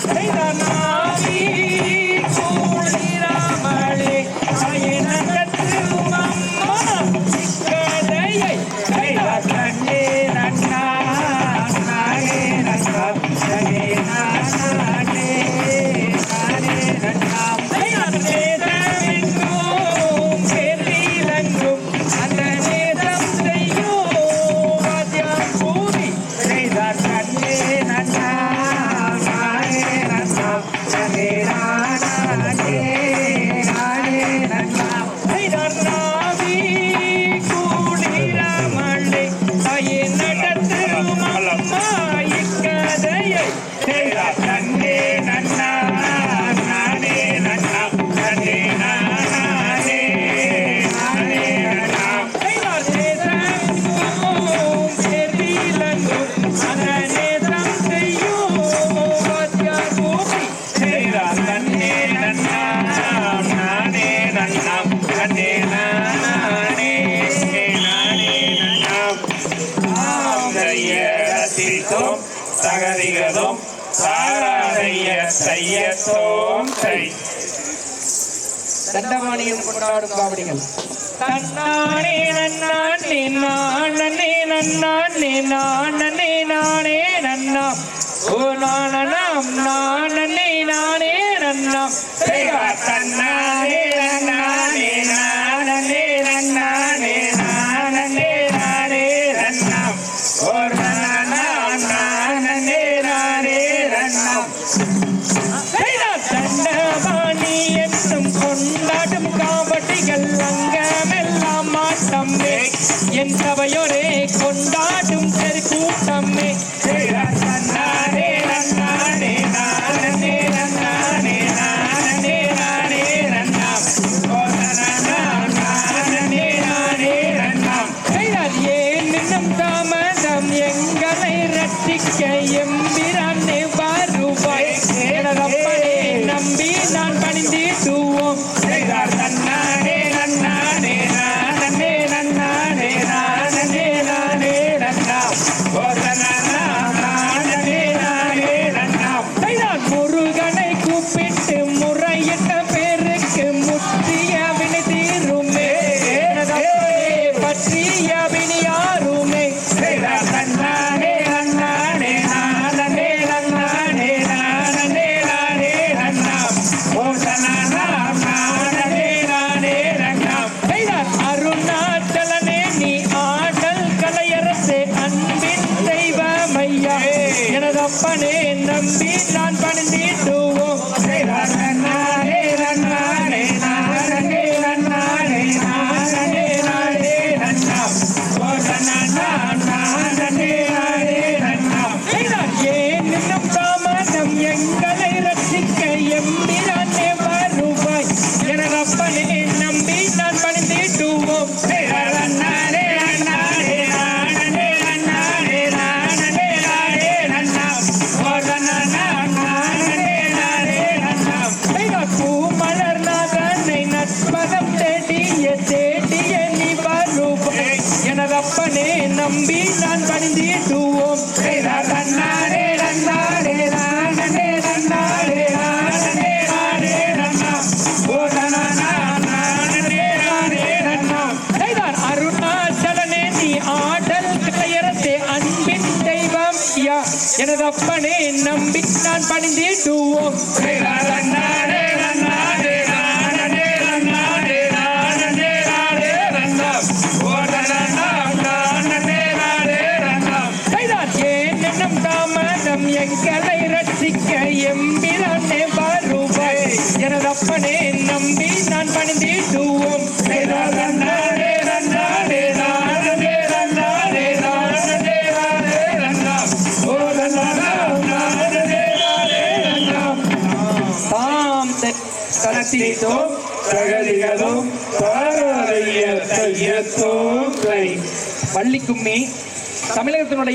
Hey, ஜகதிகதும் சாராதைய செய்யத்தோம் கை தண்டமானியம் கொண்டாடும் காவடிகள். தன்னானே நன்னான் நன்னான் நன்னான் நன்னான் நன்னான் என்றும் எங்களை ரட்சிக்க எம்பிரானே வருவாய். எனதப்பனே நம்பி நான் பணிந்திடுவோம். சக்திதோ சகதிகதோ பாராயத்தையத்தோ பள்ளி கும்மி தமிழகத்தினுடைய